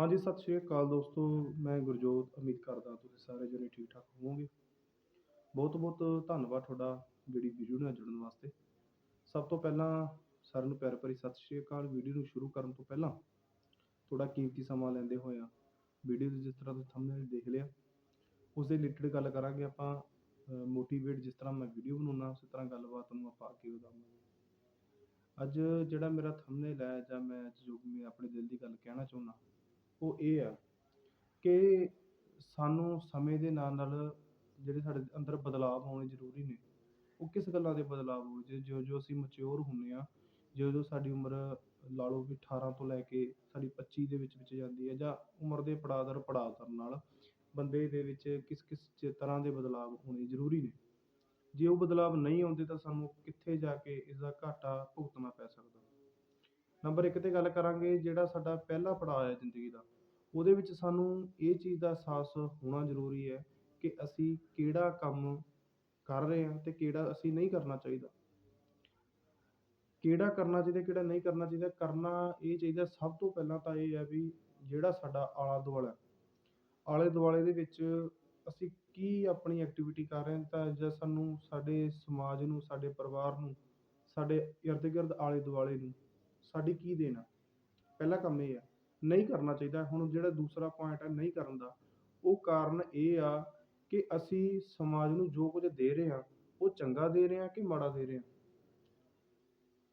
ਹਾਂਜੀ, ਸਤਿ ਸ਼੍ਰੀ ਅਕਾਲ ਦੋਸਤੋ। ਮੈਂ ਗੁਰਜੋਤ, ਉਮੀਦ ਕਰਦਾ ਤੁਸੀਂ ਸਾਰੇ ਜਣੇ ਠੀਕ ਠਾਕ ਹੋਵੋਗੇ। ਬਹੁਤ ਬਹੁਤ ਧੰਨਵਾਦ ਤੁਹਾਡਾ ਜਿਹੜੀ ਵੀਡੀਓ ਨਾਲ ਜੁੜਨ ਵਾਸਤੇ। ਸਭ ਤੋਂ ਪਹਿਲਾਂ ਸਾਰਿਆਂ ਨੂੰ ਪਿਆਰ ਭਰੀ ਸਤਿ ਸ਼੍ਰੀ ਅਕਾਲ। ਵੀਡੀਓ ਨੂੰ ਸ਼ੁਰੂ ਕਰਨ ਤੋਂ ਪਹਿਲਾਂ ਥੋੜਾ ਕੀਮਤੀ ਸਮਾਂ ਲੈਂਦੇ ਹੋਇਆ ਵੀਡੀਓ ਜਿਸ ਤਰ੍ਹਾਂ ਤੁਸੀਂ ਥੰਬਨੇਲ ਦੇਖ ਲਿਆ, ਉਸ ਦੇ ਰਿਲੇਟਡ ਗੱਲ ਕਰਾਂਗੇ ਆਪਾਂ ਮੋਟੀਵੇਟ ਜਿਸ ਤਰ੍ਹਾਂ ਮੈਂ ਵੀਡੀਓ ਬਣਾਉਣਾ ਉਸੇ ਤਰ੍ਹਾਂ ਗੱਲਬਾਤ ਨੂੰ ਆਪਾਂ ਅੱਗੇ ਵਧਾਵਾਂਗੇ। ਅੱਜ ਜਿਹੜਾ ਮੇਰਾ ਥੰਬਨੇਲ ਹੈ ਜਾਂ ਮੈਂ ਅੱਜ ਜੋ ਮੈਂ ਆਪਣੇ ਦਿਲ ਦੀ ਗੱਲ ਕਹਿਣਾ ਚਾਹੁੰਦਾ ਉਹ ਇਹ ਆ ਕਿ ਸਾਨੂੰ ਸਮੇਂ ਦੇ ਨਾਲ ਨਾਲ ਜਿਹੜੇ ਸਾਡੇ ਅੰਦਰ ਬਦਲਾਅ ਹੋਣੇ ਜ਼ਰੂਰੀ ਨੇ, ਉਹ ਕਿਸ ਗੱਲਾਂ ਦੇ ਬਦਲਾਅ ਹੋਣੇ? ਜੇ ਜੋ ਜਿਉਂ ਅਸੀਂ ਮੈਚਿਓਰ ਹੁੰਦੇ ਹਾਂ ਜਿਉਂ ਸਾਡੀ ਉਮਰ ਲਾ ਲਓ ਵੀ 18 ਤੋਂ ਲੈ ਕੇ ਸਾਡੀ 25 ਦੇ ਵਿੱਚ ਵਿੱਚ ਜਾਂਦੀ ਹੈ ਜਾਂ ਉਮਰ ਦੇ ਪੜਾਅ ਦਰ ਪੜਾਅ ਕਰਨ ਨਾਲ ਬੰਦੇ ਦੇ ਵਿੱਚ ਕਿਸ ਕਿਸ ਤਰ੍ਹਾਂ ਦੇ ਬਦਲਾਅ ਹੋਣੇ ਜ਼ਰੂਰੀ ਨੇ। ਜੇ ਉਹ ਬਦਲਾਅ ਨਹੀਂ ਆਉਂਦੇ ਤਾਂ ਸਾਨੂੰ ਕਿੱਥੇ ਜਾ ਕੇ ਇਸ ਦਾ ਘਾਟਾ ਭੁਗਤਣਾ ਪੈ ਸਕਦਾ? ਨੰਬਰ ਇੱਕ ਤੇ ਗੱਲ ਕਰਾਂਗੇ, ਜਿਹੜਾ ਸਾਡਾ ਪਹਿਲਾ ਪੜਾਅ ਹੈ ਜ਼ਿੰਦਗੀ ਦਾ, ਉਹਦੇ ਵਿੱਚ ਸਾਨੂੰ ਇਹ ਚੀਜ਼ ਦਾ ਅਹਿਸਾਸ ਹੋਣਾ ਜ਼ਰੂਰੀ ਹੈ ਕਿ ਅਸੀਂ ਕਿਹੜਾ ਕੰਮ ਕਰ ਰਹੇ ਹਾਂ ਤੇ ਕਿਹੜਾ ਅਸੀਂ ਨਹੀਂ ਕਰਨਾ ਚਾਹੀਦਾ। ਕਿਹੜਾ ਕਰਨਾ ਚਾਹੀਦਾ, ਕਿਹੜਾ ਨਹੀਂ ਕਰਨਾ ਚਾਹੀਦਾ, ਕਰਨਾ ਇਹ ਚਾਹੀਦਾ ਸਭ ਤੋਂ ਪਹਿਲਾਂ ਤਾਂ ਇਹ ਹੈ ਵੀ ਜਿਹੜਾ ਸਾਡਾ ਆਲਾ ਦੁਆਲਾ ਆਲੇ ਦੁਆਲੇ ਦੇ ਵਿੱਚ ਅਸੀਂ ਕੀ ਆਪਣੀ ਐਕਟੀਵਿਟੀ ਕਰ ਰਹੇ ਹਾਂ ਤਾਂ ਜਾਂ ਸਾਨੂੰ ਸਾਡੇ ਸਮਾਜ ਨੂੰ, ਸਾਡੇ ਪਰਿਵਾਰ ਨੂੰ, ਸਾਡੇ ਇਰਦ ਗਿਰਦ ਆਲੇ ਦੁਆਲੇ ਨੂੰ ਸਾਡੀ ਕੀ ਦੇਣਾ ਪਹਿਲਾ ਕੰਮ ਇਹ ਆ, ਨਹੀਂ ਕਰਨਾ ਚਾਹੀਦਾ, ਹੁਣ ਜਿਹੜਾ ਦੂਸਰਾ ਪੁਆਇੰਟ ਹੈ ਨਹੀਂ ਕਰਨ ਦਾ, ਉਹ ਕਾਰਨ ਇਹ ਆ ਕਿ ਅਸੀਂ ਸਮਾਜ ਨੂੰ ਜੋ ਕੁਝ ਦੇ ਰਹੇ ਹਾਂ ਉਹ ਚੰਗਾ ਦੇ ਰਹੇ ਹਾਂ ਕਿ ਮਾੜਾ ਦੇ ਰਹੇ ਹਾਂ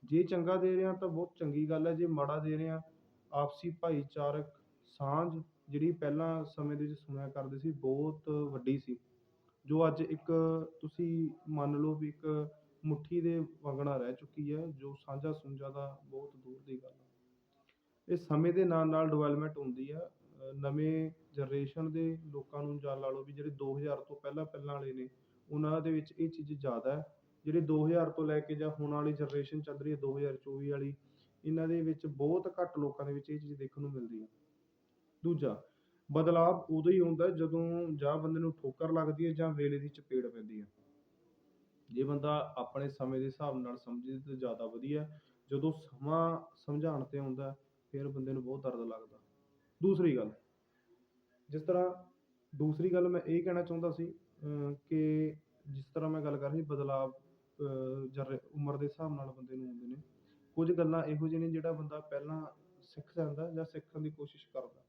ਜੇ ਚੰਗਾ ਦੇ ਰਹੇ ਹਾਂ ਤਾਂ ਬਹੁਤ ਚੰਗੀ ਗੱਲ ਹੈ ਜੇ ਮਾੜਾ ਦੇ ਰਹੇ ਹਾਂ ਆਪਸੀ ਭਾਈਚਾਰਕ ਸਾਂਝ ਜਿਹੜੀ ਪਹਿਲਾਂ ਸਮੇਂ ਦੇ ਵਿੱਚ ਸੁਣਿਆ ਕਰਦੇ ਸੀ, ਬਹੁਤ ਵੱਡੀ ਸੀ। ਜੋ ਅੱਜ ਇੱਕ ਤੁਸੀਂ ਮੰਨ ਲਓ ਵੀ ਇੱਕ ਮੁੱਠੀ ਦੇ ਵੰਗਣਾ ਰਹਿ ਚੁੱਕੀ ਹੈ, ਜੋ ਸਾਂਝਾ ਸੁੰਝਾ ਦਾ ਬਹੁਤ ਦੂਰ ਦੀ ਗੱਲ ਹੈ ਇਹ ਸਮੇਂ ਦੇ ਨਾਲ ਨਾਲ ਡਿਵੈਲਪਮੈਂਟ ਹੁੰਦੀ ਆ। ਨਵੇਂ ਜਨਰੇਸ਼ਨ ਦੇ ਲੋਕਾਂ ਨੂੰ ਜਾਂ ਲਾ ਲਓ ਵੀ ਜਿਹੜੇ 2000 ਤੋਂ ਪਹਿਲਾਂ ਪਹਿਲਾਂ ਵਾਲੇ ਨੇ, ਉਹਨਾਂ ਦੇ ਵਿੱਚ ਇਹ ਚੀਜ਼ ਜ਼ਿਆਦਾ ਹੈ। ਜਿਹੜੇ 2000 ਤੋਂ ਲੈ ਕੇ ਜਾਂ ਹੁਣ ਵਾਲੀ ਜਨਰੇਸ਼ਨ ਚੱਲ ਰਹੀ ਹੈ 2024 ਵਾਲੀ, ਇਹਨਾਂ ਦੇ ਵਿੱਚ ਬਹੁਤ ਘੱਟ ਲੋਕਾਂ ਦੇ ਵਿੱਚ ਇਹ ਚੀਜ਼ ਦੇਖਣ ਨੂੰ ਮਿਲਦੀ ਹੈ ਦੂਜਾ ਬਦਲਾਅ ਉਦੋਂ ਹੀ ਹੁੰਦਾ ਜਦੋਂ ਜਾਂ ਬੰਦੇ ਨੂੰ ਠੋਕਰ ਲੱਗਦੀ ਹੈ ਜਾਂ ਵੇਲੇ ਦੀ ਚਪੇੜ ਪੈਂਦੀ ਹੈ ਜੇ ਬੰਦਾ ਆਪਣੇ ਸਮੇਂ ਦੇ ਹਿਸਾਬ ਨਾਲ ਸਮਝੇ ਤਾਂ ਜ਼ਿਆਦਾ ਵਧੀਆ। ਜਦੋਂ ਸਮਾਂ ਸਮਝਾਉਣ ਤੇ ਆਉਂਦਾ, ਫਿਰ ਬੰਦੇ ਨੂੰ ਬਹੁਤ ਦਰਦ ਲੱਗਦਾ। ਦੂਸਰੀ ਗੱਲ, ਜਿਸ ਤਰ੍ਹਾਂ ਦੂਸਰੀ ਗੱਲ ਮੈਂ ਇਹ ਕਹਿਣਾ ਚਾਹੁੰਦਾ ਸੀ ਕਿ ਜਿਸ ਤਰ੍ਹਾਂ ਮੈਂ ਗੱਲ ਕਰ ਰਹੀ ਬਦਲਾਵ, ਅਹ, ਜਰ ਉਮਰ ਦੇ ਹਿਸਾਬ ਨਾਲ ਬੰਦੇ ਨੂੰ ਆਉਂਦੇ ਨੇ, ਕੁਝ ਗੱਲਾਂ ਇਹੋ ਜਿਹੀਆਂ ਨੇ ਜਿਹੜਾ ਬੰਦਾ ਪਹਿਲਾਂ ਸਿੱਖ ਜਾਂਦਾ ਜਾਂ ਸਿੱਖਣ ਦੀ ਕੋਸ਼ਿਸ਼ ਕਰਦਾ।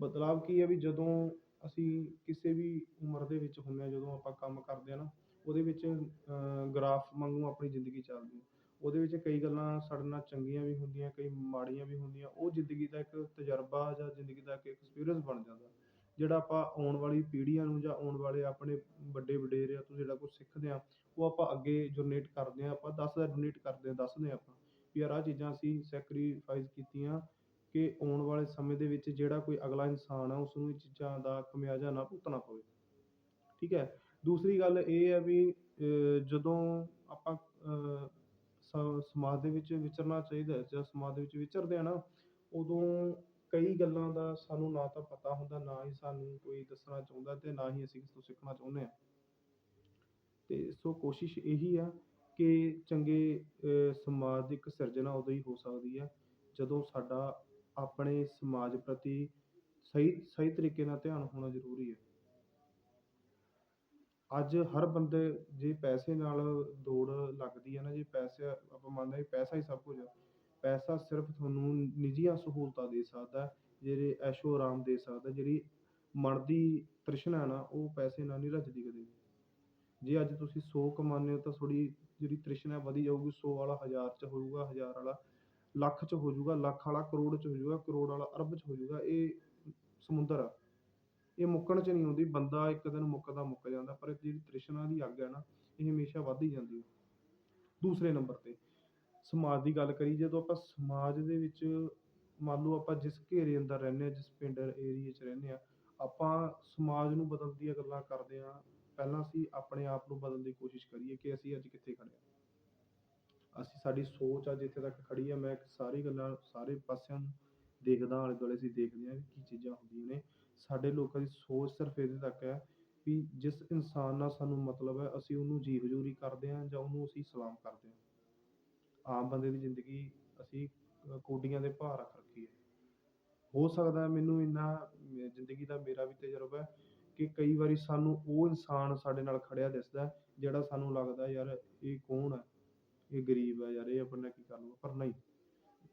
ਬਦਲਾਵ ਕੀ ਹੈ ਵੀ ਜਦੋਂ ਅਸੀਂ ਕਿਸੇ ਵੀ ਉਮਰ ਦੇ ਵਿੱਚ ਹੁੰਦੇ ਹਾਂ, ਜਦੋਂ ਆਪਾਂ ਕੰਮ ਕਰਦੇ ਹਾਂ ਨਾ ਉਹਦੇ ਵਿੱਚ ਗ੍ਰਾਫ ਵਾਂਗੂ ਆਪਣੀ ਜ਼ਿੰਦਗੀ ਚੱਲਦੀ ਹੈ। ਉਹਦੇ ਵਿੱਚ ਕਈ ਗੱਲਾਂ ਸਾਡੇ ਨਾਲ ਚੰਗੀਆਂ ਵੀ ਹੁੰਦੀਆਂ, ਕਈ ਮਾੜੀਆਂ ਵੀ ਹੁੰਦੀਆਂ। ਉਹ ਜ਼ਿੰਦਗੀ ਦਾ ਇੱਕ ਤਜਰਬਾ ਜਾਂ ਜ਼ਿੰਦਗੀ ਦਾ ਇੱਕ ਐਕਸਪੀਰੀਅੰਸ ਬਣ ਜਾਂਦਾ। ਜਿਹੜਾ ਆਪਾਂ ਆਉਣ ਵਾਲੀ ਪੀੜ੍ਹੀਆਂ ਨੂੰ ਜਾਂ ਆਉਣ ਵਾਲੇ ਆਪਣੇ ਵੱਡੇ ਵਡੇਰਿਆਂ ਤੋਂ ਜਿਹੜਾ ਕੁਝ ਸਿੱਖਦੇ ਹਾਂ, ਉਹ ਆਪਾਂ ਅੱਗੇ ਜਨਰੇਟ ਕਰਦੇ ਹਾਂ। ਆਪਾਂ ਦੱਸਦਾ ਡੋਨੇਟ ਕਰਦੇ ਹਾਂ, ਦੱਸਦੇ ਹਾਂ ਆਪਾਂ ਵੀ ਯਾਰ ਆਹ ਚੀਜ਼ਾਂ ਅਸੀਂ ਸੈਕਰੀਫਾਈਸ ਕੀਤੀਆਂ ਕਿ ਆਉਣ ਵਾਲੇ ਸਮੇਂ ਦੇ ਵਿੱਚ ਜਿਹੜਾ ਕੋਈ ਅਗਲਾ ਇਨਸਾਨ ਆ ਉਸ ਨੂੰ ਇਹ ਚੀਜ਼ਾਂ ਦਾ ਖਮਿਆਜ਼ਾ ਨਾ ਭੁਗਤਣਾ ਪਵੇ। ਠੀਕ ਹੈ? ਦੂਸਰੀ ਗੱਲ ਇਹ ਹੈ ਵੀ ਜਦੋਂ ਆਪਾਂ, ਅਹ, ਸ- ਸਮਾਜ ਦੇ ਵਿੱਚ ਵਿਚਰਨਾ ਚਾਹੀਦਾ ਜਾਂ ਸਮਾਜ ਦੇ ਵਿੱਚ ਵਿਚਰਦੇ ਆ ਨਾ, ਉਦੋਂ ਕਈ ਗੱਲਾਂ ਦਾ ਸਾਨੂੰ ਨਾ ਤਾਂ ਪਤਾ ਹੁੰਦਾ, ਨਾ ਹੀ ਸਾਨੂੰ ਕੋਈ ਦੱਸਣਾ ਚਾਹੁੰਦਾ ਤੇ ਨਾ ਹੀ ਅਸੀਂ ਕਿਸੇ ਤੋਂ ਸਿੱਖਣਾ ਚਾਹੁੰਦੇ ਹਾਂ। ਤੇ ਸੋ ਕੋਸ਼ਿਸ਼ ਇਹੀ ਆ ਕਿ ਚੰਗੇ, ਅਹ, ਸਮਾਜ ਦੀ ਇੱਕ ਸਿਰਜਣਾ ਉਦੋਂ ਹੀ ਹੋ ਸਕਦੀ ਹੈ, ਜਦੋਂ ਸਾਡਾ ਆਪਣੇ ਸਮਾਜ ਪ੍ਰਤੀ ਸਹੀ ਸਹੀ ਤਰੀਕੇ ਨਾਲ ਧਿਆਨ ਹੋਣਾ ਜ਼ਰੂਰੀ ਹੈ। ਅੱਜ ਹਰ ਬੰਦੇ ਜੇ ਪੈਸੇ ਨਾਲ ਦੌੜ ਲੱਗਦੀ ਹੈ ਨਾ, ਜੇ ਪੈਸੇ ਆਪਾਂ ਮੰਨਦੇ ਹਾਂ ਪੈਸਾ ਹੀ ਸਭ ਕੁਝ ਹੈ ਪੈਸਾ ਸਿਰਫ ਤੁਹਾਨੂੰ ਨਿੱਜੀਆਂ ਸਹੂਲਤਾਂ ਦੇ ਸਕਦਾ ਜਿਹੜੇ ਐਸ਼ੋ ਆਰਾਮ ਦੇ ਸਕਦਾ ਜਿਹੜੀ ਮਨ ਦੀ ਤ੍ਰਿਸ਼ਨਾ ਹੈ ਨਾ, ਉਹ ਪੈਸੇ ਨਾਲ ਨਹੀਂ ਰੱਜਦੀ ਕਦੇ ਵੀ। ਜੇ ਅੱਜ ਤੁਸੀਂ 100 ਕਮਾਉਂਦੇ ਹੋ ਤਾਂ ਤੁਹਾਡੀ ਜਿਹੜੀ ਤ੍ਰਿਸ਼ਨਾ ਵਧੀ ਜਾਊਗੀ 100 ਵਾਲਾ 1000 ਚ ਹੋਊਗਾ 1000 ਵਾਲਾ ਲੱਖ ਚ ਹੋ ਜਾਊਗਾ, ਲੱਖ ਵਾਲਾ ਕਰੋੜ ਚ ਹੋ ਜਾਊਗਾ, ਕਰੋੜ ਵਾਲਾ ਅਰਬ ਚ ਹੋ ਜਾਊਗਾ, ਇਹ ਸਮੁੰਦਰ ਆ ਇਹ ਮੁੱਕਣ ਚ ਨਹੀਂ ਹੁੰਦੀ ਬੰਦਾ ਇੱਕ ਦਿਨ ਮੁੱਕਦਾ ਮੁੱਕ ਜਾਂਦਾ, ਪਰ ਜਿਹੜੀ ਤ੍ਰਿਸ਼ਨਾ ਦੀ ਅੱਗ ਹੈ ਨਾ, ਇਹ ਹਮੇਸ਼ਾ ਵੱਧਦੀ ਜਾਂਦੀ ਹੈ। ਦੂਸਰੇ ਨੰਬਰ ਤੇ, ਸਮਾਜ ਦੀ ਗੱਲ ਕਰੀ ਜਦੋਂ ਆਪਾਂ ਸਮਾਜ ਦੇ ਵਿੱਚ ਮੰਨ ਲਓ ਆਪਾਂ ਜਿਸ ਘੇਰੇ ਅੰਦਰ ਰਹਿੰਦੇ ਹਾਂ, ਜਿਸ ਪਿੰਡ ਏਰੀਏ 'ਚ ਰਹਿੰਦੇ ਹਾਂ, ਆਪਾਂ ਸਮਾਜ ਨੂੰ ਬਦਲਣ ਦੀਆਂ ਗੱਲਾਂ ਕਰਦੇ ਹਾਂ, ਪਹਿਲਾਂ ਅਸੀਂ ਆਪਣੇ ਆਪ ਨੂੰ ਬਦਲਣ ਦੀ ਕੋਸ਼ਿਸ਼ ਕਰੀਏ ਕਿ ਅਸੀਂ ਅੱਜ ਕਿੱਥੇ ਖੜੇ ਹਾਂ। ਅਸੀਂ ਸਾਡੀ ਸੋਚ ਅੱਜ ਇੱਥੇ ਤੱਕ ਖੜੀ ਹੈ, ਮੈਂ ਸਾਰੀ ਗੱਲਾਂ ਸਾਰੇ ਪਾਸਿਆਂ ਨੂੰ ਦੇਖਦਾ, ਆਲੇ ਦੁਆਲੇ ਅਸੀਂ ਦੇਖਦੇ ਹਾਂ ਵੀ ਕੀ ਚੀਜ਼ਾਂ ਹੁੰਦੀਆਂ ਨੇ। ਸਾਡੇ ਲੋਕਾਂ ਦੀ ਸੋਚ ਸਿਰਫ ਇਹਦੇ ਤੱਕ ਹੈ ਵੀ ਜਿਸ ਇਨਸਾਨ ਨਾਲ ਸਾਨੂੰ ਮਤਲਬ ਹੈ ਅਸੀਂ ਉਹਨੂੰ ਜੀ ਹਜ਼ੂਰੀ ਕਰਦੇ ਹਾਂ ਜਾਂ ਉਹਨੂੰ ਅਸੀਂ ਸਲਾਮ ਕਰਦੇ ਹਾਂ। ਆਮ ਬੰਦੇ ਦੀ ਜ਼ਿੰਦਗੀ ਅਸੀਂ ਕੋਡੀਆਂ ਦੇ ਭਾਅ ਰੱਖ ਰੱਖੀ ਹੈ। ਹੋ ਸਕਦਾ ਮੈਨੂੰ ਇੰਨਾ ਜ਼ਿੰਦਗੀ ਦਾ ਮੇਰਾ ਵੀ ਤਜਰਬਾ ਹੈ ਕਿ ਕਈ ਵਾਰੀ ਸਾਨੂੰ ਉਹ ਇਨਸਾਨ ਸਾਡੇ ਨਾਲ ਖੜਿਆ ਦਿਸਦਾ ਜਿਹੜਾ ਸਾਨੂੰ ਲੱਗਦਾ ਯਾਰ ਇਹ ਕੌਣ ਹੈ? ਇਹ ਗਰੀਬ ਹੈ ਯਾਰ, ਇਹ ਆਪਣੇ ਨਾਲ ਕੀ ਕਰ ਲਊਗਾ, ਪਰ ਨਹੀਂ।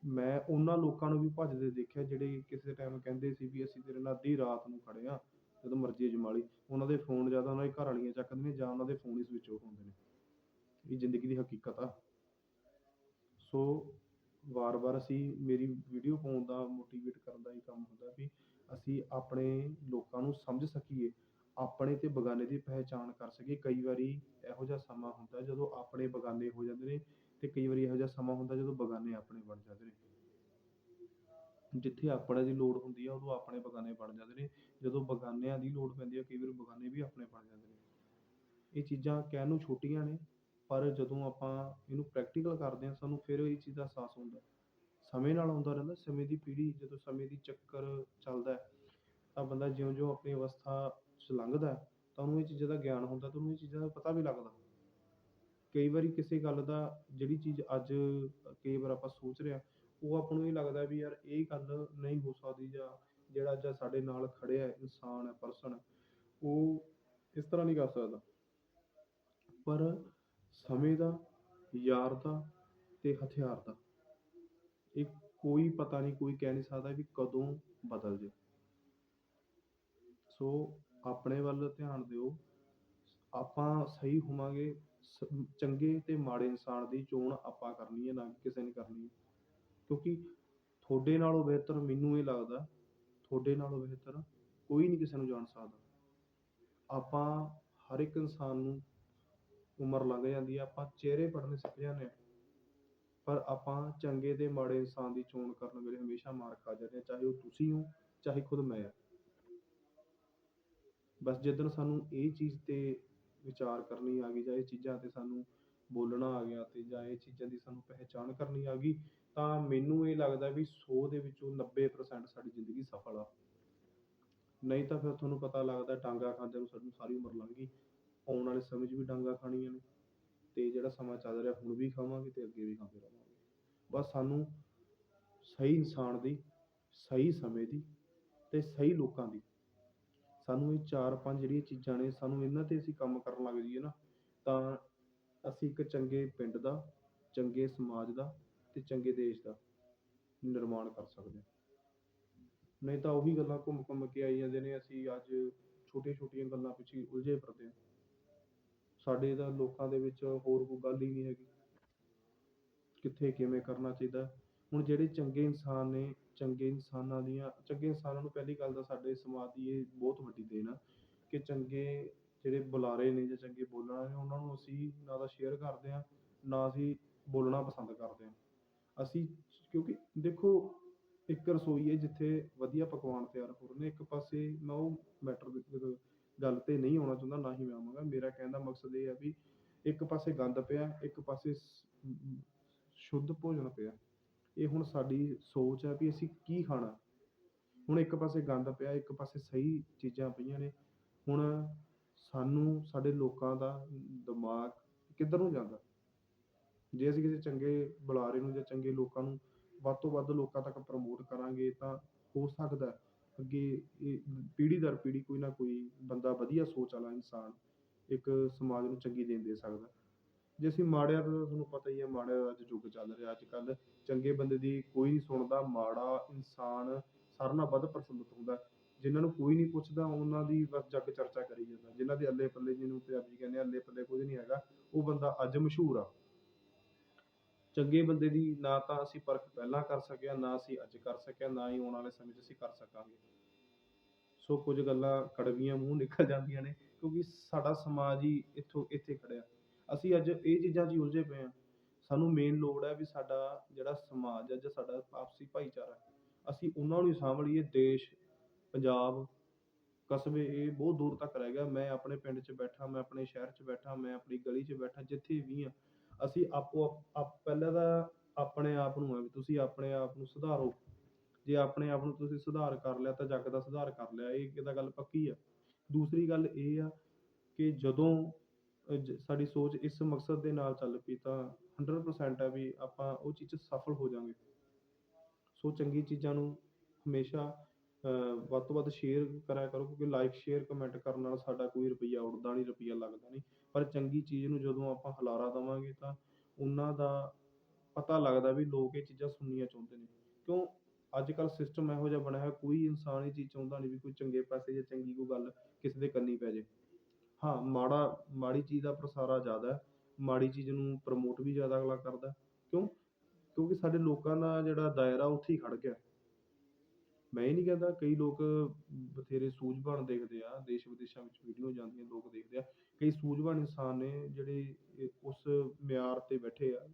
ਮੈਂ ਉਹਨਾਂ ਲੋਕਾਂ ਨੂੰ ਵੀ ਭੱਜਦੇ ਦੇਖਿਆ ਜਿਹੜੇ ਕਿਸੇ ਟਾਈਮ ਕਹਿੰਦੇ ਸੀ ਵੀ ਅਸੀਂ ਤੇਰੇ ਨਾਲ ਅੱਧੀ ਰਾਤ ਨੂੰ ਖੜੇ ਹਾਂ, ਜਦੋਂ ਮਰਜ਼ੀ ਅਜਮਾ ਉਹਨਾਂ ਦੇ ਫ਼ੋਨ ਜਾਂ ਤਾਂ ਉਹਨਾਂ ਦੀ ਘਰਵਾਲੀਆਂ ਚੱਕਦੀਆਂ ਜਾਂ ਉਹਨਾਂ ਦੇ ਫ਼ੋਨ ਹੀ ਸਵਿਚ ਆਫ ਹੁੰਦੇ ਨੇ। ਇਹ ਜ਼ਿੰਦਗੀ ਦੀ ਹਕੀਕਤ ਆ। ਸੋ ਵਾਰ-ਵਾਰ ਅਸੀਂ ਮੇਰੀ ਵੀਡੀਓ ਪਾਉਣ ਦਾ ਮੋਟੀਵੇਟ ਕਰਨ ਦਾ ਇਹ ਕੰਮ ਹੁੰਦਾ ਵੀ ਅਸੀਂ ਆਪਣੇ ਲੋਕਾਂ ਨੂੰ ਸਮਝ ਸਕੀਏ, ਆਪਣੇ ਤੇ ਬਗਾਨੇ ਦੀ ਪਹਿਚਾਣ ਕਰ ਸਕੀਏ। ਕਈ ਵਾਰੀ ਇਹੋ ਜਿਹਾ ਸਮਾਂ ਹੁੰਦਾ ਜਦੋਂ ਆਪਣੇ ਬਗਾਨੇ ਹੋ ਜਾਂਦੇ ਨੇ ਤੇ ਕਈ ਵਾਰੀ ਇਹੋ ਜਿਹਾ ਸਮਾਂ ਹੁੰਦਾ ਜਦੋਂ ਬਗਾਨੇ ਆਪਣੇ ਬਣ ਜਾਂਦੇ ਨੇ। ਜਿੱਥੇ ਆਪਣੇ ਦੀ ਲੋੜ ਹੁੰਦੀ ਆ ਉਦੋਂ ਆਪਣੇ ਬਗਾਨੇ ਬਣ ਜਾਂਦੇ ਨੇ, ਜਦੋਂ ਬਗਾਨਿਆਂ ਦੀ ਲੋੜ ਪੈਂਦੀ ਆ ਕਈ ਵਾਰੀ ਬਗਾਨੇ ਵੀ ਆਪਣੇ ਬਣ ਜਾਂਦੇ ਨੇ। ਇਹ ਚੀਜ਼ਾਂ ਕਹਿਣ ਨੂੰ ਛੋਟੀਆਂ ਨੇ ਪਰ ਜਦੋਂ ਆਪਾਂ ਇਹਨੂੰ ਪ੍ਰੈਕਟੀਕਲ ਕਰਦੇ ਹਾਂ ਸਾਨੂੰ ਫਿਰ ਇਹ ਚੀਜ਼ ਦਾ ਅਹਿਸਾਸ ਹੁੰਦਾ। ਸਮੇਂ ਨਾਲ ਆਉਂਦਾ ਰਹਿੰਦਾ, ਸਮੇਂ ਦੀ ਪੀੜ੍ਹੀ ਜਦੋਂ ਸਮੇਂ ਦੀ ਚੱਕਰ ਚੱਲਦਾ ਹੈ ਤਾਂ ਬੰਦਾ ਜਿਉਂ-ਜਿਉਂ ਆਪਣੀ ਅਵਸਥਾ 'ਚ ਲੰਘਦਾ ਹੈ ਤਾਂ ਉਹਨੂੰ ਇਹ ਚੀਜ਼ਾਂ ਦਾ ਗਿਆਨ ਹੁੰਦਾ ਤੇ ਉਹਨੂੰ ਇਹ ਚੀਜ਼ਾਂ ਦਾ ਪਤਾ ਵੀ ਲੱਗਦਾ। ਕਈ ਵਾਰੀ ਕਿਸੇ ਗੱਲ ਦਾ ਜਿਹੜੀ ਚੀਜ਼ ਅੱਜ ਕਈ ਵਾਰ ਆਪਾਂ ਸੋਚ ਰਹੇ ਹਾਂ, ਉਹ ਆਪਾਂ ਨੂੰ ਇਹ ਲੱਗਦਾ ਵੀ ਯਾਰ ਇਹ ਗੱਲ ਨਹੀਂ ਹੋ ਸਕਦੀ ਜਾਂ ਜਿਹੜਾ ਅੱਜ ਸਾਡੇ ਨਾਲ ਖੜਿਆ ਹੈ ਇਨਸਾਨ ਹੈ, ਪਰਸਨ ਉਹ ਇਸ ਤਰ੍ਹਾਂ ਨਹੀਂ ਕਰ ਸਕਦਾ। ਪਰ ਸਮੇਂ ਦਾ, ਯਾਰ ਦਾ ਤੇ ਹਥਿਆਰ ਦਾ ਇਹ ਕੋਈ ਪਤਾ ਨਹੀਂ, ਕੋਈ ਕਹਿ ਨਹੀਂ ਸਕਦਾ ਵੀ ਕਦੋਂ ਬਦਲ ਜੇ। ਸੋ ਆਪਣੇ ਵੱਲ ਧਿਆਨ ਦਿਓ। ਆਪਾਂ ਸਹੀ ਹੋਵਾਂਗੇ, ਸ ਚੰਗੇ ਤੇ ਮਾੜੇ ਇਨਸਾਨ ਦੀ ਚੋਣ ਆਪਾਂ ਕਰਨੀ ਹੈ ਨਾ ਕਿ ਕਿਸੇ ਨੇ ਕਰਨੀ ਹੈ। ਕਿਉਂਕਿ ਤੁਹਾਡੇ ਨਾਲੋਂ ਬਿਹਤਰ ਮੈਨੂੰ ਇਹ ਲੱਗਦਾ, ਤੁਹਾਡੇ ਨਾਲੋਂ ਬਿਹਤਰ ਕੋਈ ਨਹੀਂ ਕਿਸੇ ਨੂੰ ਜਾਣ ਸਕਦਾ। ਆਪਾਂ ਹਰ ਇੱਕ ਇਨਸਾਨ ਨੂੰ ਉਮਰ ਲੰਘ ਜਾਂਦੀ ਹੈ, ਆਪਾਂ ਚਿਹਰੇ ਪੜ੍ਹਨੇ ਸਿੱਖ ਜਾਂਦੇ ਹਾਂ। ਪਰ ਆਪਾਂ ਚੰਗੇ ਤੇ ਮਾੜੇ ਇਨਸਾਨ ਦੀ ਚੋਣ ਕਰਨ ਵੇਲੇ ਹਮੇਸ਼ਾ ਮਾਰ ਖਾ ਜਾਂਦੇ ਹਾਂ, ਚਾਹੇ ਉਹ ਤੁਸੀਂ ਹੋ, ਚਾਹੇ ਖੁਦ ਮੈਂ ਹਾਂ। ਬਸ ਜਿੱਦਣ ਸਾਨੂੰ ਇਹ ਚੀਜ਼ ਤੇ ਵਿਚਾਰ ਕਰਨੀ ਆ ਗਈ ਜਾਂ ਇਹ ਚੀਜ਼ਾਂ ਤੇ ਸਾਨੂੰ ਬੋਲਣਾ ਆ ਗਿਆ ਤੇ ਜਾਂ ਇਹ ਚੀਜ਼ਾਂ ਦੀ ਸਾਨੂੰ ਪਹਿਚਾਣ ਕਰਨੀ ਆ ਗਈ ਤਾਂ ਮੈਨੂੰ ਇਹ ਲੱਗਦਾ ਵੀ 100 ਦੇ ਵਿੱਚੋਂ 90% ਸਾਡੀ ਜ਼ਿੰਦਗੀ ਸਫਲ ਆ। ਨਹੀਂ ਤਾਂ ਫਿਰ ਤੁਹਾਨੂੰ ਪਤਾ ਲੱਗਦਾ ਡਾਂਗਾ ਖਾਂਦਿਆਂ ਨੂੰ ਸਾਨੂੰ ਸਾਰੀ ਉਮਰ ਲੰਘ ਗਈ। ਆਉਣ ਵਾਲੇ ਸਮੇਂ 'ਚ ਵੀ ਡਾਂਗਾ ਖਾਣੀਆਂ ਨੇ ਤੇ ਜਿਹੜਾ ਸਮਾਂ ਚੱਲ ਰਿਹਾ ਹੁਣ ਵੀ ਖਾਵਾਂਗੇ ਤੇ ਅੱਗੇ ਵੀ ਖਾਂਦੇ ਰਹਾਂਗੇ। ਬਸ ਸਾਨੂੰ ਸਹੀ ਇਨਸਾਨ ਦੀ, ਸਹੀ ਸਮੇਂ ਦੀ ਤੇ ਸਹੀ ਲੋਕਾਂ ਦੀ ਸਾਨੂੰ ਇਹ 4-5 ਜਿਹੜੀਆਂ ਚੀਜ਼ਾਂ ਨੇ ਸਾਨੂੰ ਇਹਨਾਂ ਤੇ ਅਸੀਂ ਕੰਮ ਕਰਨ ਲੱਗ ਜਾਈਏ ਨਾ ਤਾਂ ਅਸੀਂ ਇੱਕ ਚੰਗੇ ਪਿੰਡ ਦਾ, ਚੰਗੇ ਸਮਾਜ ਦਾ ਤੇ ਚੰਗੇ ਦੇਸ਼ ਦਾ ਨਿਰਮਾਣ ਕਰ ਸਕਦੇ ਹਾਂ। ਨਹੀਂ ਤਾਂ ਉਹੀ ਗੱਲਾਂ ਘੁੰਮ-ਘੁੰਮ ਕੇ ਆਈ ਜਾਂਦੇ ਨੇ ਅਸੀਂ ਅੱਜ ਛੋਟੀਆਂ-ਛੋਟੀਆਂ ਗੱਲਾਂ ਪਿੱਛੇ ਉਲਝੇ ਫਿਰਦੇ ਹਾਂ। ਸਾਡੇ ਤਾਂ ਲੋਕਾਂ ਦੇ ਵਿੱਚ ਹੋਰ ਕੋਈ ਗੱਲ ਹੀ ਨਹੀਂ ਹੈਗੀ। ਕਿੱਥੇ ਕਿਵੇਂ ਕਰਨਾ ਚਾਹੀਦਾ। ਹੁਣ ਜਿਹੜੇ ਚੰਗੇ ਇਨਸਾਨ ਨੇ, ਚੰਗੇ ਇਨਸਾਨਾਂ ਦੀਆਂ ਚੰਗੇ ਇਨਸਾਨਾਂ ਨੂੰ ਪਹਿਲੀ ਗੱਲ ਤਾਂ ਸਾਡੇ ਸਮਾਜ ਦੀ ਇਹ ਬਹੁਤ ਵੱਡੀ ਦੇਣ ਆ ਕਿ ਚੰਗੇ ਜਿਹੜੇ ਬੁਲਾਰੇ ਨੇ ਜਾਂ ਚੰਗੇ ਬੋਲਣ ਵਾਲੇ ਨੇ ਉਹਨਾਂ ਨੂੰ ਅਸੀਂ ਨਾ ਤਾਂ ਸ਼ੇਅਰ ਕਰਦੇ ਹਾਂ, ਨਾ ਅਸੀਂ ਬੋਲਣਾ ਪਸੰਦ ਕਰਦੇ ਹਾਂ। ਅਸੀਂ ਕਿਉਂਕਿ ਦੇਖੋ ਇੱਕ ਰਸੋਈ ਹੈ ਜਿੱਥੇ ਵਧੀਆ ਪਕਵਾਨ ਤਿਆਰ ਹੋ ਰਹੇ ਨੇ, ਇੱਕ ਪਾਸੇ ਮੈਂ ਉਹ ਮੈਟਰ ਗੱਲ ਤੇ ਨਹੀਂ ਆਉਣਾ ਚਾਹੁੰਦਾ, ਨਾ ਹੀ ਮੈਂ ਆਵਾਂਗਾ। ਮੇਰਾ ਕਹਿਣ ਦਾ ਮਕਸਦ ਇਹ ਹੈ ਵੀ ਇੱਕ ਪਾਸੇ ਗੰਦ ਪਿਆ, ਇੱਕ ਪਾਸੇ ਸ਼ੁੱਧ ਭੋਜਨ ਪਿਆ। ਇਹ ਹੁਣ ਸਾਡੀ ਸੋਚ ਹੈ ਵੀ ਅਸੀਂ ਕੀ ਖਾਣਾ। ਹੁਣ ਇੱਕ ਪਾਸੇ ਗੰਦ ਪਿਆ, ਇੱਕ ਪਾਸੇ ਸਹੀ ਚੀਜ਼ਾਂ ਪਈਆਂ ਨੇ। ਹੁਣ ਸਾਨੂੰ ਸਾਡੇ ਲੋਕਾਂ ਦਾ ਦਿਮਾਗ ਕਿੱਧਰ ਨੂੰ ਜਾਂਦਾ। ਜੇ ਅਸੀਂ ਕਿਸੇ ਚੰਗੇ ਬੁਲਾਰੇ ਨੂੰ ਜਾਂ ਚੰਗੇ ਲੋਕਾਂ ਨੂੰ ਵੱਧ ਤੋਂ ਵੱਧ ਲੋਕਾਂ ਤੱਕ ਪ੍ਰਮੋਟ ਕਰਾਂਗੇ ਤਾਂ ਹੋ ਸਕਦਾ ਅੱਗੇ ਇਹ ਪੀੜ੍ਹੀ ਦਰ ਪੀੜ੍ਹੀ ਕੋਈ ਨਾ ਕੋਈ ਬੰਦਾ ਵਧੀਆ ਸੋਚ ਵਾਲਾ ਇਨਸਾਨ ਇੱਕ ਸਮਾਜ ਨੂੰ ਚੰਗੀ ਦੇਣ ਦੇ ਸਕਦਾ। ਜੇ ਅਸੀਂ ਮਾੜਿਆਂ ਦਾ ਤਾਂ ਤੁਹਾਨੂੰ ਪਤਾ ਹੀ ਹੈ ਮਾੜਿਆਂ ਦਾ ਅੱਜ ਯੁੱਗ ਚੱਲ ਰਿਹਾ ਅੱਜ-ਕੱਲ੍ਹ ਚੰਗੇ ਬੰਦੇ ਦੀ ਕੋਈ ਨਹੀਂ ਸੁਣਦਾ, ਮਾੜਾ ਇਨਸਾਨ ਸਾਰਿਆਂ ਨਾਲੋਂ ਵੱਧ ਪ੍ਰਫੁੱਲਿਤ ਹੁੰਦਾ। ਜਿਨ੍ਹਾਂ ਨੂੰ ਕੋਈ ਨਹੀਂ ਪੁੱਛਦਾ ਉਹਨਾਂ ਦੀ ਬਸ ਜੱਗ ਚਰਚਾ ਕਰੀ ਜਾਂਦਾ। ਜਿਨ੍ਹਾਂ ਦੇ ਅੱਲੇ-ਪੱਲੇ ਜਿਹਨੂੰ ਪੰਜਾਬੀ ਕਹਿੰਦੇ ਆ ਅੱਲੇ-ਪੱਲੇ ਕੁਝ ਨਹੀਂ ਹੈਗਾ, ਉਹ ਬੰਦਾ ਅੱਜ ਮਸ਼ਹੂਰ ਆ। ਚੰਗੇ ਬੰਦੇ ਦੀ ਨਾ ਤਾਂ ਅਸੀਂ ਪਰਖ ਪਹਿਲਾਂ ਕਰ ਸਕਿਆ ਨਾ ਅਸੀਂ ਅੱਜ ਕਰ ਸਕਿਆ ਨਾ ਹੀ ਆਉਣ ਵਾਲੇ ਸਮੇਂ 'ਚ ਅਸੀਂ ਕਰ ਸਕਾਂਗੇ। ਸੋ ਕੁਝ ਗੱਲਾਂ ਕੜਵੀਆਂ ਮੂੰਹ ਨਿਕਲ ਜਾਂਦੀਆਂ ਨੇ ਕਿਉਂਕਿ ਸਾਡਾ ਸਮਾਜ ਹੀ ਇੱਥੋਂ ਇੱਥੇ ਖੜਿਆ। ਅਸੀਂ ਅੱਜ ਇਹ ਚੀਜ਼ਾਂ 'ਚ ਹੀ ਉਲਝੇ ਪਏ ਹਾਂ। ਸਾਨੂੰ ਮੇਨ ਲੋੜ ਹੈ ਵੀ ਸਾਡਾ ਜਿਹੜਾ ਸਮਾਜ ਹੈ ਜਾਂ ਸਾਡਾ ਆਪਸੀ ਭਾਈਚਾਰਾ ਹੈ, ਅਸੀਂ ਉਹਨਾਂ ਨੂੰ ਹੀ ਸਾਂਭ ਲਈਏ। ਦੇਸ਼, ਪੰਜਾਬ, ਕਸਬੇ ਇਹ ਬਹੁਤ ਦੂਰ ਤੱਕ ਰਹਿ ਗਿਆ। ਮੈਂ ਆਪਣੇ ਪਿੰਡ 'ਚ ਬੈਠਾ, ਮੈਂ ਆਪਣੇ ਸ਼ਹਿਰ 'ਚ ਬੈਠਾ, ਮੈਂ ਆਪਣੀ ਗਲੀ 'ਚ ਬੈਠਾ, ਜਿੱਥੇ ਵੀ ਹਾਂ, ਅਸੀਂ ਆਪੋ ਆਪ ਪਹਿਲਾਂ ਤਾਂ ਆਪਣੇ ਆਪ ਨੂੰ ਹੈ ਵੀ ਤੁਸੀਂ ਆਪਣੇ ਆਪ ਨੂੰ ਸੁਧਾਰੋ। ਜੇ ਆਪਣੇ ਆਪ ਨੂੰ ਤੁਸੀਂ ਸੁਧਾਰ ਕਰ ਲਿਆ ਤਾਂ ਜੱਗ ਦਾ ਸੁਧਾਰ ਕਰ ਲਿਆ, ਇਹ ਤਾਂ ਗੱਲ ਪੱਕੀ ਆ। ਦੂਸਰੀ ਗੱਲ ਇਹ ਆ ਕਿ ਜਦੋਂ ਸਾਡੀ ਸੋਚ ਇਸ ਮਕਸਦ ਦੇ ਨਾਲ ਚੱਲ ਪਈ ਤਾਂ 100% ਹੈ ਵੀ ਆਪਾਂ ਉਹ ਚੀਜ਼ 'ਚ ਸਫਲ ਹੋ ਜਾਵਾਂਗੇ। ਸੋ ਚੰਗੀ ਚੀਜ਼ਾਂ ਨੂੰ ਹਮੇਸ਼ਾ ਵੱਧ ਤੋਂ ਵੱਧ ਸ਼ੇਅਰ ਕਰਿਆ ਕਰੋ ਕਿਉਂਕਿ ਲਾਈਕ ਸ਼ੇਅਰ ਕਮੈਂਟ ਕਰਨ ਨਾਲ ਸਾਡਾ ਕੋਈ ਰੁਪਈਆ ਉੱਡਦਾ ਨਹੀਂ ਰੁਪਈਆ ਲੱਗਦਾ ਨਹੀਂ ਪਰ ਚੰਗੀ ਚੀਜ਼ ਨੂੰ ਜਦੋਂ ਆਪਾਂ ਹਲਾਰਾ ਦੇਵਾਂਗੇ ਤਾਂ ਉਹਨਾਂ ਦਾ ਪਤਾ ਲੱਗਦਾ ਵੀ ਲੋਕ ਇਹ ਚੀਜ਼ਾਂ ਸੁਣਨੀਆਂ ਚਾਹੁੰਦੇ ਨੇ। ਕਿਉਂ? ਅੱਜ ਕੱਲ੍ਹ ਸਿਸਟਮ ਇਹੋ ਜਿਹਾ ਬਣਿਆ ਹੋਇਆ, ਕੋਈ ਇਨਸਾਨ ਇਹ ਚੀਜ਼ ਚਾਹੁੰਦਾ ਨਹੀਂ ਵੀ ਕੋਈ ਚੰਗੇ ਪੈਸੇ ਜਾਂ ਚੰਗੀ ਕੋਈ ਗੱਲ ਕਿਸੇ ਦੇ ਕੰਨੀ ਪੈ ਜੇ ਹਾਂ, ਮਾੜਾ, ਮਾੜੀ ਚੀਜ਼ ਦਾ ਪ੍ਰਸਾਰਾ ਜ਼ਿਆਦਾ ਹੈ, ਮਾੜੀ ਚੀਜ਼ ਨੂੰ ਪ੍ਰਮੋਟ ਵੀ ਜ਼ਿਆਦਾ ਅਗਲਾ ਕਰਦਾ ਕਿਉਂ? ਕਿਉਂਕਿ ਸਾਡੇ ਲੋਕਾਂ ਦਾ ਜਿਹੜਾ ਦਾਇਰਾ ਉੱਥੇ ਹੀ ਖੜ ਗਿਆ ਮੈਂ ਇਹ ਨਹੀਂ ਕਹਿੰਦਾ ਕਈ ਲੋਕ ਬਥੇਰੇ ਸੂਝਵਾਨ ਦੇਖਦੇ ਆ, ਦੇਸ਼ ਵਿਦੇਸ਼ਾਂ ਵਿੱਚ ਵੀਡੀਓ ਜਾਂਦੀਆਂ ਲੋਕ ਦੇਖਦੇ ਆ। ਕਈ ਸੂਝਵਾਨ ਇਨਸਾਨ ਨੇ ਜਿਹੜੇ ਇਹ ਉਸ ਮਿਆਰ ਤੇ ਬੈਠੇ ਆ,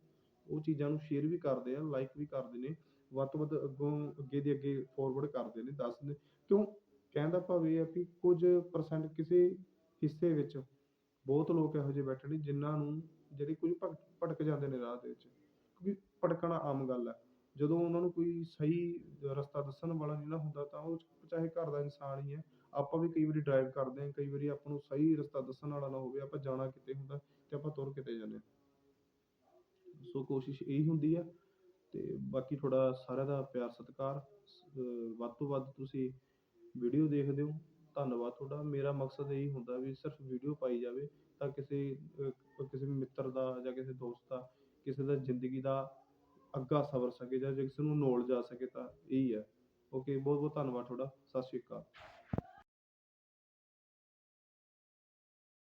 ਉਹ ਚੀਜ਼ਾਂ ਨੂੰ ਸ਼ੇਅਰ ਵੀ ਕਰਦੇ ਆ ਲਾਈਕ ਵੀ ਕਰਦੇ ਨੇ, ਵੱਧ ਤੋਂ ਵੱਧ ਅੱਗੋਂ ਅੱਗੇ ਦੇ ਅੱਗੇ ਫੋਰਵਰਡ ਕਰਦੇ ਨੇ, ਦੱਸਦੇ ਕਿਉਂ? ਕਹਿਣ ਦਾ ਭਾਵ ਇਹ ਹੈ ਕਿ ਕੁਝ ਪਰਸੈਂਟ ਕਿਸੇ ਹਿੱਸੇ ਵਿੱਚ ਬਹੁਤ ਲੋਕ ਇਹੋ ਜਿਹੇ ਬੈਠੇ ਨੇ ਜਿਨ੍ਹਾਂ ਨੂੰ ਜਿਹੜੇ ਕੁਝ ਭਟ ਭਟਕ ਜਾਂਦੇ ਨੇ ਰਾਹ ਦੇ ਵਿੱਚ, ਕਿਉਂਕਿ ਭਟਕਣਾ ਆਮ ਗੱਲ ਹੈ। ਜਦੋਂ ਉਹਨਾਂ ਨੂੰ ਕੋਈ ਸਹੀ ਰਸਤਾ ਦੱਸਣ ਵਾਲਾ ਨਹੀਂ ਨਾ ਹੁੰਦਾ ਤਾਂ ਉਹ ਚਾਹੇ ਘਰ ਦਾ ਇਨਸਾਨ ਹੀ ਹੈ, ਆਪਾਂ ਵੀ ਕਈ ਵਾਰੀ ਡਰਾਈਵ ਕਰਦੇ ਹਾਂ, ਕਈ ਵਾਰੀ ਆਪਾਂ ਨੂੰ ਸਹੀ ਰਸਤਾ ਦੱਸਣ ਵਾਲਾ ਨਾ ਹੋਵੇ, ਆਪਾਂ ਜਾਣਾ ਕਿਤੇ ਹੁੰਦਾ ਤੇ ਆਪਾਂ ਤੁਰ ਕਿਤੇ ਜਾਂਦੇ ਹਾਂ। ਸੋ ਕੋਸ਼ਿਸ਼ ਇਹੀ ਹੁੰਦੀ ਹੈ ਤੇ ਬਾਕੀ ਤੁਹਾਡਾ ਸਾਰਿਆਂ ਦਾ ਪਿਆਰ ਸਤਿਕਾਰ ਵੱਧ ਤੋਂ ਵੱਧ ਤੁਸੀਂ ਵੀਡੀਓ ਦੇਖਦੇ ਹੋ। ਧੰਨਵਾਦ ਤੁਹਾਡਾ। ਮੇਰਾ ਮਕਸਦ ਇਹੀ ਹੁੰਦਾ ਵੀ ਸਿਰਫ ਵੀਡੀਓ ਪਾਈ ਜਾਵੇ ਤਾਂ ਕਿਸੇ, ਅਹ, ਕਿਸੇ ਮਿੱਤਰ ਦਾ ਜਾਂ ਕਿਸੇ ਦੋਸਤ ਦਾ, ਕਿਸੇ ਦਾ ਜ਼ਿੰਦਗੀ ਦਾ ਅੱਗਾ ਸਵਰ ਸਕੇ ਜਾਂ ਜੇ ਕਿਸੇ ਨੂੰ ਨੌਲੇਜ ਆ ਸਕੇ ਤਾਂ ਇਹੀ ਹੈ। ਓਕੇ ਬਹੁਤ ਬਹੁਤ ਧੰਨਵਾਦ ਤੁਹਾਡਾ। ਸਤਿ ਸ਼੍ਰੀ ਅਕਾਲ।